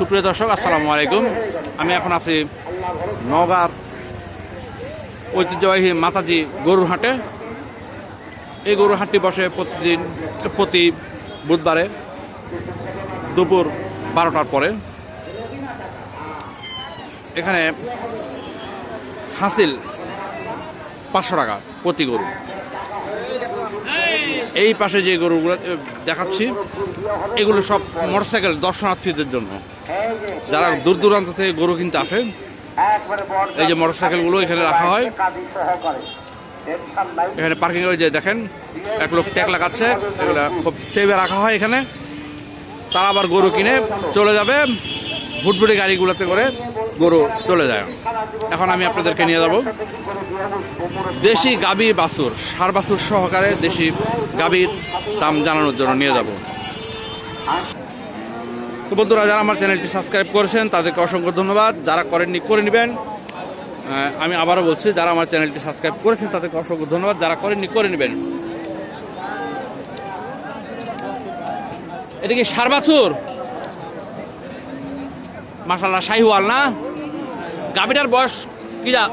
সুপ্রিয় দর্শক, আসসালামু আলাইকুম। আমি এখন আছি নগাঁর ঐতিহ্যবাহী মাতাজি গরুর হাটে। এই গরুর হাটটি বসে প্রতিদিন, প্রতি বুধবারে দুপুর বারোটার পরে। এখানে হাসিল পাঁচশো টাকা প্রতি গরু। এই পাশে যে গরুগুলো দেখাচ্ছি, এগুলো সব মোটরসাইকেল দর্শনার্থীদের জন্য। যারা দূর দূরান্ত থেকে গরু কিনতে আসে, এই যে মোটরসাইকেলগুলো এখানে রাখা হয়। এখানে পার্কিং যে দেখেন, এক লোক ট্যাগ লাগাচ্ছে এগুলো খুব সেভে রাখা হয় এখানে। তারা আবার গরু কিনে চলে যাবে ভুটভুটি গাড়িগুলোতে করে গরু চলে যায়। এখন আমি আপনাদেরকে নিয়ে যাব। দেশি গাবি বাছুর, সার বাছুর সহকারে দেশি গাবির দাম জানানোর জন্য নিয়ে যাব। তো বন্ধুরা, যারা আমার চ্যানেলটি সাবস্ক্রাইব করেছেন, তাদেরকে অসংখ্য ধন্যবাদ। যারা করেননি, করে নেবেন। আমি আবারও বলছি, যারা আমার চ্যানেলটি সাবস্ক্রাইব করেছেন, তাদেরকে অসংখ্য ধন্যবাদ। যারা করেননি, করে নেবেন। এটা কি সার বাছুর? মাসাল্লাহ শাহিওয়াল না? গাবিটার বয়স কি যা?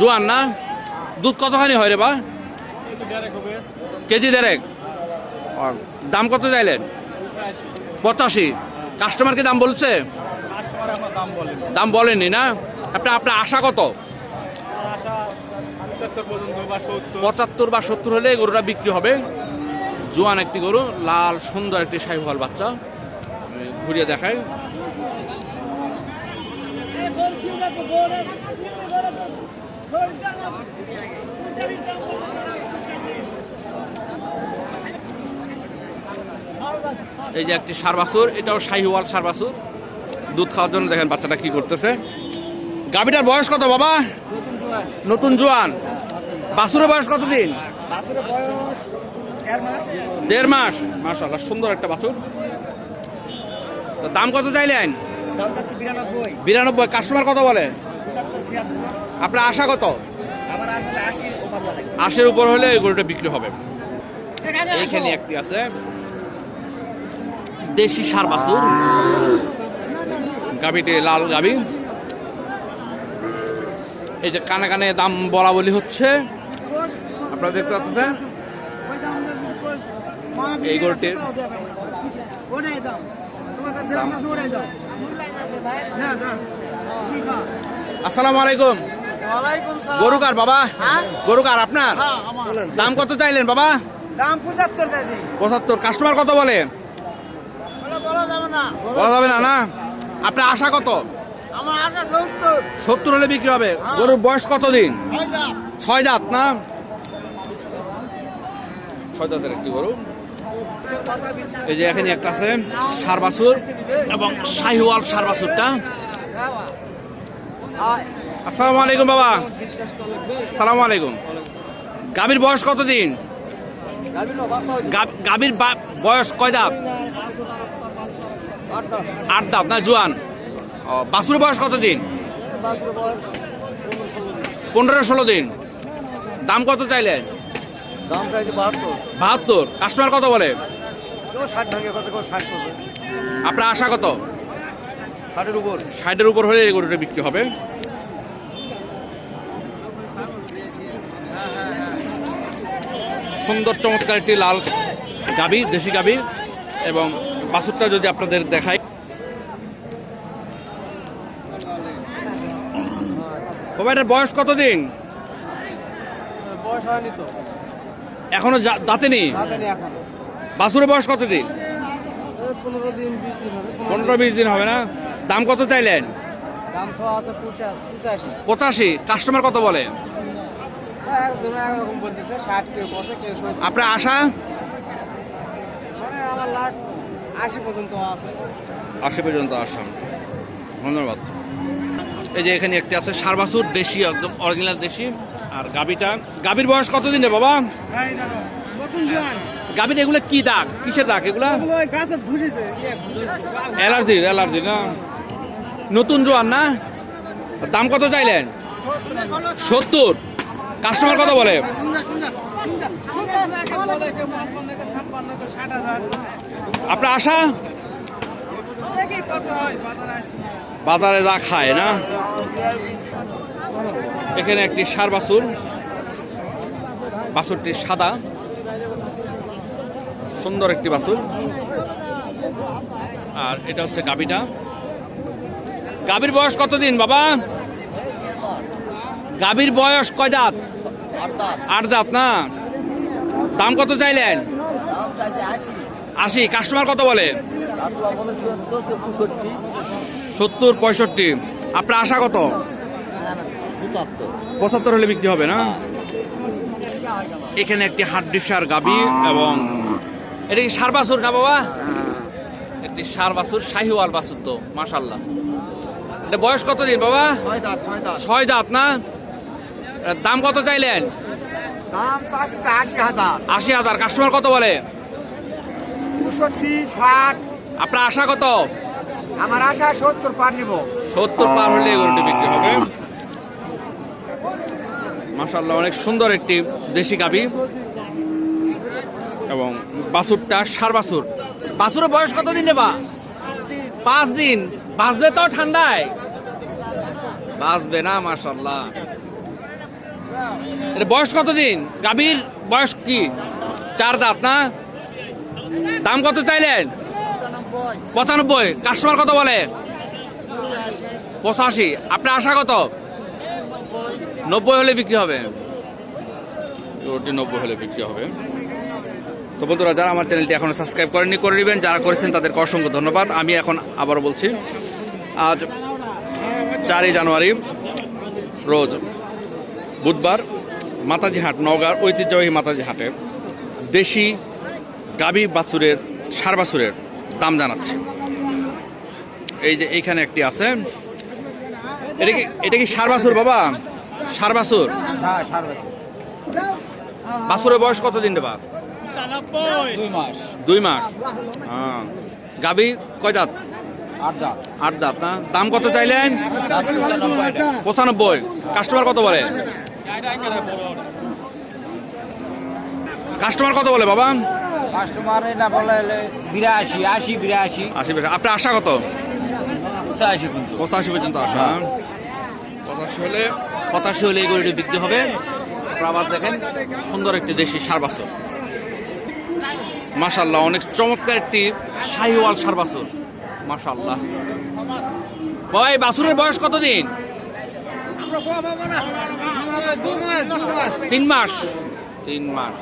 জোয়ান না? দুধ কতখানি হয় রে বা? কেজি দেড়েক? দাম কত চাইলেন? পঁচাশি। কাস্টমারকে দাম বলছে? দাম বলেননি না? আপনার আপনার আশা কত? পঁচাত্তর বা সত্তর। হলে গরুটা বিক্রি হবে। জোয়ান একটি গরু লাল সুন্দর একটি সাইহল বাচ্চা। ঘুরিয়ে দেখাই। এই যে একটি সারবাসুর এটাও শাহিওয়াল সারবাসুর দুধ খাওয়ার জন্য দেখেন বাচ্চাটা কি করতেছে। গাবিটার বয়স কত বাবা? নতুন জোয়ান। বাসুরের বয়স কত দিন দেড় মাস। মাশাল্লাহ সুন্দর একটা বাছুর। তো দাম কত চাইলেন? বিরানব্বই। কাস্টমার কত বলে? আপনার আশা কত? আশের উপর হলে এই গরুটা বিক্রি হবে। এখানে একটি আছে। দেশি সার বাছুর গাবিটি লাল গাবি এই যে কানে কানে দাম বলা বলি হচ্ছে। আপনারা দেখতে পাচ্ছেন? এই গরুটির আসসালামু আলাইকুম। গরু কার বাবা? হ্যাঁ? গরু কার আপনার? হ্যাঁ, দাম কত চাইলেন বাবা? দাম পঁচাত্তর চাইছি। পঁচাত্তর। কাস্টমার কত বলে? বলা যাবে না। না আপনার আশা কত? সত্তর। হলে বিক্রি হবে। গরুর বয়স কত দিন? ছয় দাঁত। না? ছয় দাঁতের একটি গরু। এই যে এখানে একটা আছে সার বাছুর এবং সাহিওয়াল সার বাছুরটা আসসালামু আলাইকুম বাবা। সালামু আলাইকুম। গাভীর বয়স কত দিন গাভীর বয়স কয় দাঁত? আট দাঁত। না জোয়ান? ও, বাছুরের বয়স কত দিন পনেরো ষোলো দিন। দাম কত চাইলেন বাহাত্তর। কাস্টমার কত বলে? আপনার আশা কত? ষাটের উপর। ষাটের উপর হলে এই গরুটা বিক্রি হবে। সুন্দর চমৎকার একটি লাল গাবি দেশি গাবি এবং বাছুরটা যদি আপনাদের দেখাই। বাবা এটার বয়স কত দিন বয়স হয়নি তো। এখনও দাঁতে নেই বাছুরের বয়স কত দিন পনেরো বিশ দিন হবে না? দাম কত চাইলেন? পঁচাশি। কাস্টমার কত বলে? আপনার আশা? মানে আমার লাখ আশি পর্যন্ত আছে। আশি পর্যন্ত আসাম ধন্যবাদ। এই যে এখানে একটি আছে সারবাসুর দেশি একদম অরিজিনাল দেশি। আর গাবিটা গাবির বয়স কতদিন রে বাবা? গাবির এগুলো কি দাগ? কিসের দাগ এগুলা? ঘুষেছে অ্যালার্জির অ্যালার্জি না? নতুন জোয়ান না? দাম কত চাইলেন? সত্তর? কাস্টমার কত বলে? আপনার আশা? বাজারে যা খায়, না? এখানে একটি সার বাছুর বাছুরটি সাদা। সুন্দর একটি বাছুর আর এটা হচ্ছে গাবিটা গাবির বয়স কতদিন, বাবা? গাবির বয়স কয় দাঁত? আট দাঁত না? দাম কত চাইলেন? আশি। কাস্টমার কত বলে? সত্তর পঁয়ষট্টি। আপনার আশা কত? পঁচাত্তর হলে বিক্রি হবে না? এখানে একটি হাড্ডিসার গাবি এবং এটা কি সার বাছুর না বাবা? একটি সার বাছুর শাহিওয়াল বাছুর তো মাশাল্লাহ এটা বয়স কত দিন বাবা ছয় দাঁত না? দাম কত চাইলেন? দাম আশি হাজার। আশি হাজার। কাস্টমার কত বলে? পঁয়ষট্টি ষাট। আপনার আশা কত? আমার আশা সত্তর পার নিব। সত্তর পার হলে গরুটি বিক্রি হবে। মাশাল্লাহ অনেক সুন্দর একটি দেশি গাবি। এবং বাছুরটা সার বাছুর। বাছুরের বয়স কত দিন নেবা পাঁচ দিন। বাঁচবে তো ঠান্ডায়? বাঁচবে না মাশাল্লাহ এটা বয়স কত দিন গাভীর বয়স কি? চার দাঁত, না? দাম কত চাইলেন? পঁচানব্বই। কাস্টমার কত বলে? পঁচাশি। আপনার আশা কত? নব্বই হলে বিক্রি হবে। ওটি নব্বই হলে বিক্রি হবে। তো বন্ধুরা, যারা আমার চ্যানেলটি এখনও সাবস্ক্রাইব করেননি, করে নেবেন যারা করেছেন, তাদেরকে অসংখ্য ধন্যবাদ। আমি এখন আবারও বলছি, আজ চারই জানুয়ারি, রোজ বুধবার মাতাজি হাট নওগাঁর ঐতিহ্যবাহী মাতাজি হাটে দেশি গাবি বাছুরের সার বাছুরের দাম জানাচ্ছে। এই যে এইখানে একটি আছে। এটা কি এটা কি সার বাছুর বাবা? সার বাছুর? বাছুরের বয়স কত দিন দেবা দুই মাস। দুই মাস। হ্যাঁ। গাবি কয় দাঁত? আট দাঁত। আট দাঁত না? দাম কত চাইলেন? পঁচানব্বই। কাস্টমার কত বলে? কাস্টমার কত বলে বাবা? কাস্টমার এটা বলে বিরাশি আশি বিরাশি। আশি পয়সা আপনার আশা কত? পঁচাশি কিন্তু পঁচাশি পর্যন্ত আশা। পঁচাশি হলে পঁচাশি হলে এই গরুটি বিক্রি হবে। আপনারা আবার দেখেন সুন্দর একটি দেশি সার বাছুর। মাশাল্লাহ অনেক চমৎকার একটি শাহিওয়াল সার বাছুর। মাশাল্লাহ ভাই বাছুরের বয়স কতদিন? তিন মাস। তিন মাস।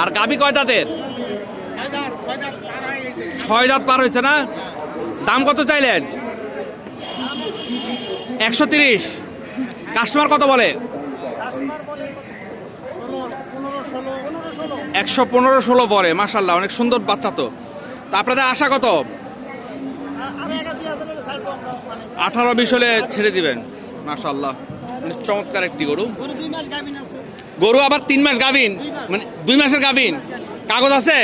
আর গাবি কয় দাঁতের? ছয় দাঁত পার হয়েছে না? দাম কত চাইলেন? একশো তিরিশ। কাস্টমার কত বলে? একশো পনেরো ষোলো পরে মাসাল্লাহ অনেক সুন্দর বাচ্চা তো। তা আপনাদের আশা কত? আঠারো বিশ হলে ছেড়ে দিবেন মাসাল্লাহ চমৎকার একটি গরু। গরু আবার তিন মাস গাভিন? মানে দুই মাসের গাভিন? কাগজ আছে?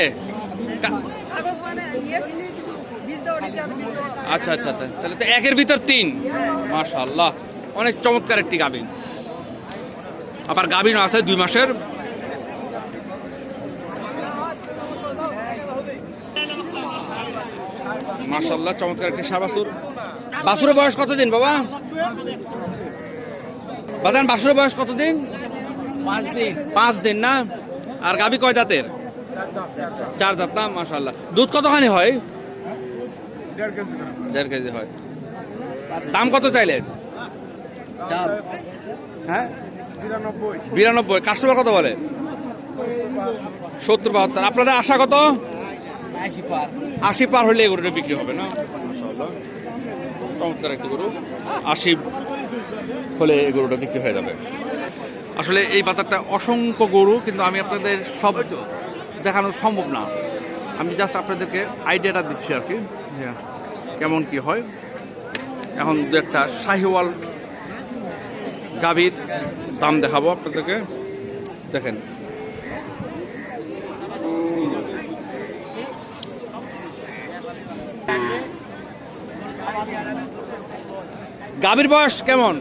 আচ্ছা আচ্ছা আচ্ছা। তাহলে তো একের ভিতর তিন। মাশাল্লাহ অনেক চমৎকার একটি গাভিন। আবার গাভিনও আছে দুই মাসের। মাশাল্লাহ চমৎকার একটি সার বাছুর। বাছুরের বয়স কতদিন বাবা? বাদান বাছুরের বয়স কতদিন? পাঁচ দিন পাঁচ দিন না? আর গাভি কয় দাঁতের? চার দাঁত না মাশাল্লাহ দুধ কতখানি হয়? দেড় কেজি হয়। দাম কত চাইলেন? চার। হ্যাঁ? বিরানব্বই। কাস্টমার কত বলে? সত্তর বাহাত্তর। আপনাদের আশা কত? আশি পার। আশি পার হলে গরুটা বিক্রি হবে না। চমৎকার একটি গরু। আশি হলে এই গরুটা বিক্রি হয়ে যাবে। আসলে এই বাজারটা অসংখ্য গরু কিন্তু আমি আপনাদের সব দেখানো সম্ভব না। আমি জাস্ট আপনাদেরকে আইডিয়াটা দিচ্ছি আর কি। হ্যাঁ, কেমন কি হয়। এখন দু একটা শাহিওয়াল গাভীর দাম দেখাবো আপনাদেরকে। দেখেন। গাভীর বয়স কেমন?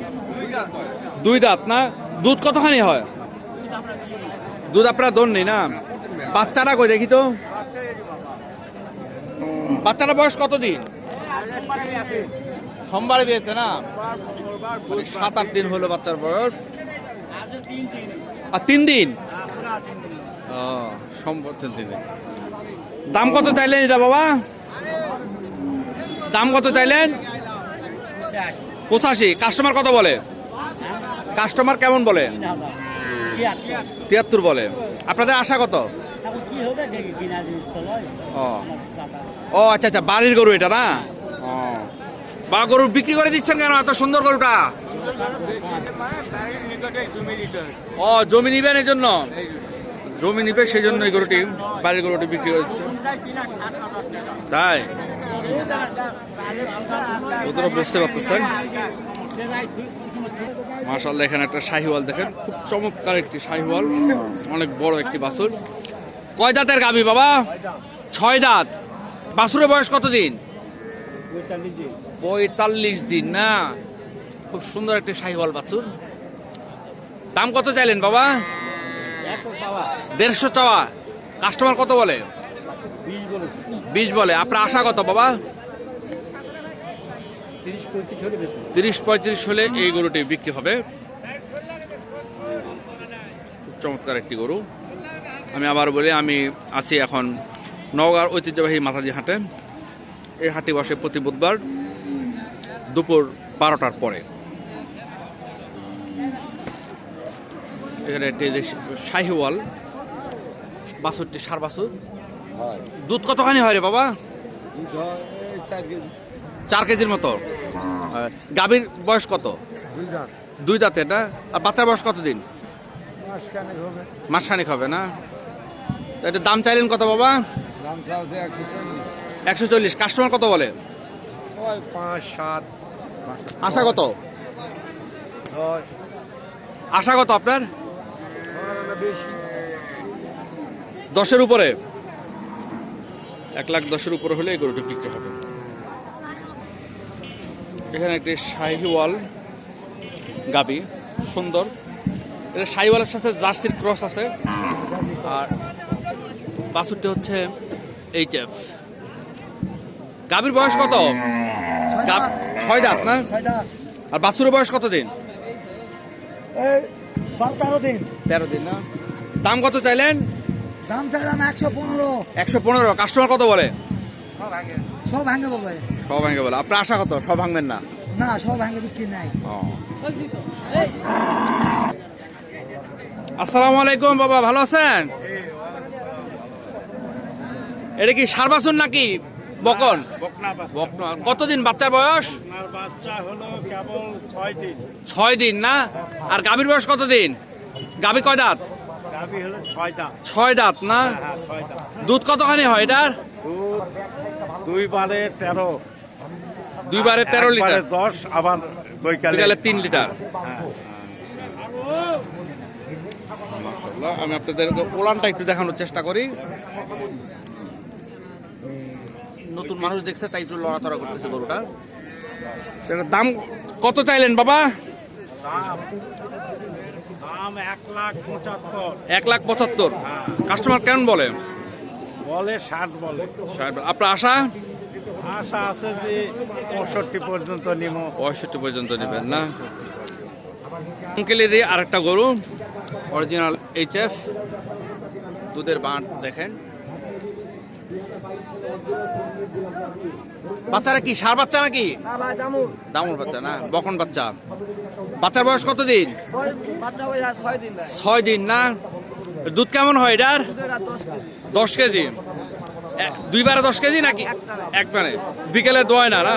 দুই দাঁত না? দুধ কতখানি হয়? দুধ আপনারা দন নেই না? বাচ্চাটা কই দেখি তো। বাচ্চারা বয়স কত দিন? সোমবারে বিয়েছে না? মানে সাত আট দিন হলো বাচ্চার বয়স। আর তিন দিন? তিন দিন। দাম কত চাইলেন এটা বাবা? দাম কত চাইলেন? পঁচাশি। কাস্টমার কত বলে? কাস্টমার কেমন বলে? তিয়াত্তর বলে। আপনাদের আশা কত? ও। আচ্ছা আচ্ছা বাড়ির গরু এটা না? ও। বা গরু বিক্রি করে দিচ্ছেন কেন এত সুন্দর গরুটা? ও, জমি নিবেন এই জন্য? জমি নিবে সেই জন্য এই গরুটি, বাড়ির গরুটি বিক্রি করেছে তাই? বুঝতে পারতেছেন? মার্শাল্লাহ এখানে একটা শাহিওয়াল দেখেন। খুব চমৎকার একটি শাহিওয়াল অনেক বড় একটি বাছুর। কয় দাঁতের গাবি বাবা? ছয় দাঁত। বাছুরের বয়স কত দিন পঁয়তাল্লিশ দিন। না খুব সুন্দর একটি শাহিওয়াল বাছুর। দাম কত চাইলেন বাবা? দেড়শো চাওয়া। কাস্টমার কত বলে? বিশ বলে। আপনার আশা কত বাবা? তিরিশ পঁয়ত্রিশ হলে এই গরুটি বিক্রি হবে। খুব চমৎকার একটি গরু। আমি আবার বলি আমি আছি এখন নওগাঁর ঐতিহ্যবাহী মাথাজি হাটে। এই হাটে বসে প্রতি বুধবার দুপুর বারোটার পরে। এখানে একটি শাহিওয়াল বাছুরটি সার বাছুর। দুধ কতখানি হয় রে বাবা? চার কেজির মতো। গাভীর বয়স কত? দুই দাঁতে। না? আর বাচ্চার বয়স কত দিন মাসখানেক হবে না? তা এটা দাম চাইলেন কত বাবা? একশো চল্লিশ। কাস্টমার কত বলে? পাঁচ সাত। আশা কত? আশা কত আপনার? দশের উপরে। এক লাখ দশের উপরে হলে এই গরুটি বিক্রি হবে। এখানে একটি শাহিওয়াল গাবি সুন্দর। এটা শাহিওয়ালের সাথে জার্সির ক্রস আছে। আর বাছুরটি হচ্ছে এইচ এফ গাবির বয়স কত? ছয় দাঁত না? আর বাছুরের বয়স কত দিন? তেরো দিন। তেরো দিন না? দাম কত চাইলেন? দাম চাইলাম একশো পনেরো। একশো পনেরো। কাস্টমার কত বলে? সব ভাঙে। বলবে সব ভাঙে বলে। আপনার আশা কত? সব ভাঙবেন না? না সব ভাঙে বিক্রি নাই। আসসালামু আলাইকুম বাবা ভালো আছেন? এটা কি সার বাছুর নাকি? বকন? কতদিন বাচ্চার বয়স? আপনার বাচ্চা হলো কেবল ছয় দিন। ছয় দিন না? আর গাভীর বয়স কত দিন গাভী কয় দাঁত? ছয় দাঁত। না? হ্যাঁ দাম দুধ কতখানি হয় এটার? দুই বারে তেরো। দুইবারে তেরো লিটার। দশ আবার বৈকালে। তিন লিটার। হ্যাঁ। আমি আপনাদের ওলানটা একটু দেখানোর চেষ্টা করি। নতুন মানুষ দেখছে তাই একটু লড়াচড়া করতেছে গরুটা। দাম কত চাইলেন বাবা? দাম দাম এক লাখ পঁচাত্তর। এক লাখ পঁচাত্তর। কাস্টমার কেমন বলে? বলে ষাট বলে। ষাট আপনার আশা? আশা আছে যে পঁয়ষট্টি পর্যন্ত নিম। পঁয়ষট্টি পর্যন্ত নেবেন না? আঙ্কেলেরই আরেকটা গরু অরিজিনাল এইচ এফ দুধের বাঁট দেখেন। বাচ্চারা কি সার বাচ্চা নাকি? দামুর দামুর বাচ্চা না বকন বাচ্চা। বাচ্চার বয়স কত দিন বাচ্চা বয়স আর ছয় দিন না। দুধ কেমন হয় এটার? দশ কেজি। দুইবারে দশ কেজি নাকি? এক একবারে। বিকেলে দোয় না না?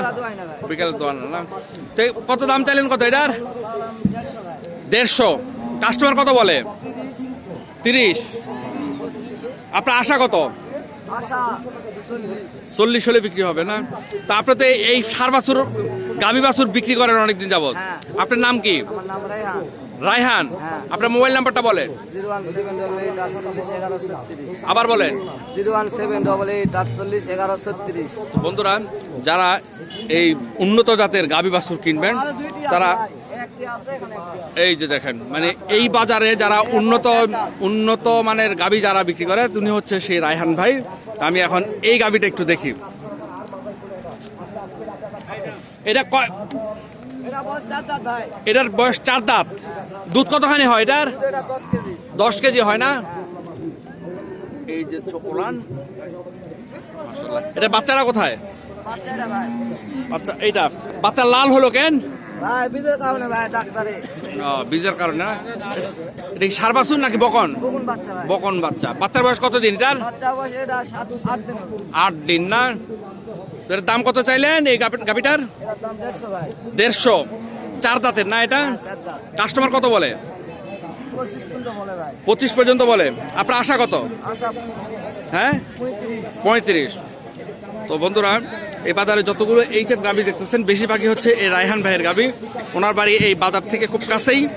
বিকেলে দোয় না না? তো কত দাম চাইলেন কত এটার? দেড়শো। কাস্টমার কত বলে? তিরিশ। আপনার আশা কত? চল্লিশ হলে বিক্রি হবে না? তা আপনি তো এই সার বাছুর গাভী বাছুর বিক্রি করেন অনেকদিন যাবত হ্যাঁ। আপনার নাম কি? রায়হান হ্যাঁ। আপনার মোবাইল নাম্বারটা বলেন। Zero one seven double eight আটচল্লিশ এগারো ছত্রিশ। আবার বলেন। Zero one seven double eight আটচল্লিশ এগারো ছত্রিশ। বন্ধুরা যারা এই উন্নত জাতের গাভী বাছুর কিনবেন তারা এই যে দেখেন মানে এই বাজারে যারা উন্নত উন্নত মানের গাবি যারা বিক্রি করে তিনি হচ্ছে সেই রায়হান ভাই। আমি এখন এই গাবিটা একটু দেখি। এটা কয় এটার বয়স চার দাঁত। দুধ কতখানি হয় এটার? দশ কেজি। হয় না? এই যে চকোলান। এটা বাচ্চারা কোথায়? বাচ্চা এইটা। বাচ্চা লাল হলো কেন? ভাই ভাই বীজের কারণে এটা কি সার বাছুর নাকি বকন? বাচ্চা বকন বাচ্চা। বাচ্চার বয়স কত দিন। এটার। আট দিন না? তো এটার দাম কত চাইলেন এই গাভি- গাভিটার দেড়শো। চার দাঁতের না এটা? হ্যাঁ, কাস্টমার কত বলে? পঁচিশ পর্যন্ত বলে আপনার আশা কত? হ্যাঁ? পঁয়ত্রিশ। পঁয়ত্রিশ। তো বন্ধুরা এই বাজারে যতগুলো এইচএফ গাবি দেখতেছেন বেশিরভাগই হচ্ছে এই রায়হান ভাইয়ের গাবি। ওনার বাড়ি এই বাজার থেকে খুব কাছেই।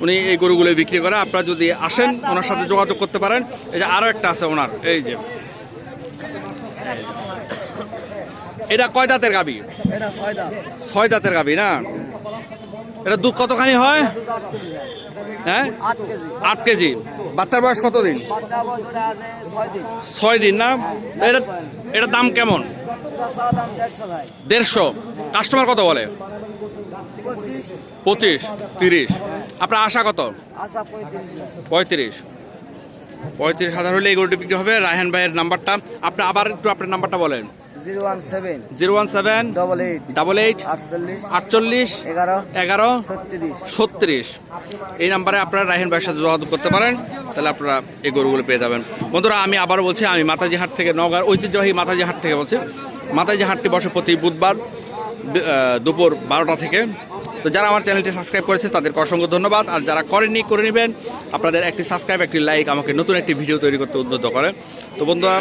উনি এই গরুগুলো বিক্রি করে আপনারা যদি আসেন ওনার সাথে যোগাযোগ করতে পারেন। এই যে আরও একটা আছে ওনার এই যে। এটা কয় দাঁতের গাবি? ছয় দাঁতের গাবি না? এটা দুধ কতখানি হয়? হ্যাঁ? আট কেজি। বাচ্চার বয়স কত দিন বাচ্চা বয়স ওটা আছে ছয় দিন। না? এটা এটার দাম কেমন? এটা দেড়শো কাস্টমার কত বলে? পঁচিশ। তিরিশ। আপনার আশা কত? পঁয়ত্রিশ পঁয়ত্রিশ। পঁয়ত্রিশ হাজার হলে এই গরুটি বিক্রি হবে। রায়হান ভাইয়ের নাম্বারটা। আপনি আবার একটু আপনার নাম্বারটা বলেন। Zero one seven zero one seven double eight double eight আটচল্লিশ আটচল্লিশ এগারো এগারো ছত্রিশ ছত্রিশ। এই নাম্বারে আপনারা রাহিন ভাইয়ের সাথে যোগাযোগ করতে পারেন তাহলে আপনারা এই গরুগুলো পেয়ে যাবেন। বন্ধুরা আমি আবার বলছি আমি মাতাজি হাট থেকে নগার ঐতিহ্যবাহী মাতাজি হাট থেকে বলছি। মাতাজি হাটটি বসে প্রতি বুধবার দুপুর বারোটা থেকে। তো যারা আমার চ্যানেলটি সাবস্ক্রাইব করেছে তাদেরকে অসংখ্য ধন্যবাদ। আর যারা করেননি করে নেবেন। আপনাদের একটি সাবস্ক্রাইব একটি লাইক আমাকে নতুন একটি ভিডিও তৈরি করতে উদ্বুদ্ধ করে। তো বন্ধুরা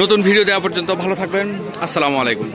নতুন ভিডিও দেওয়া পর্যন্ত ভালো থাকবেন। আসসালামু আলাইকুম।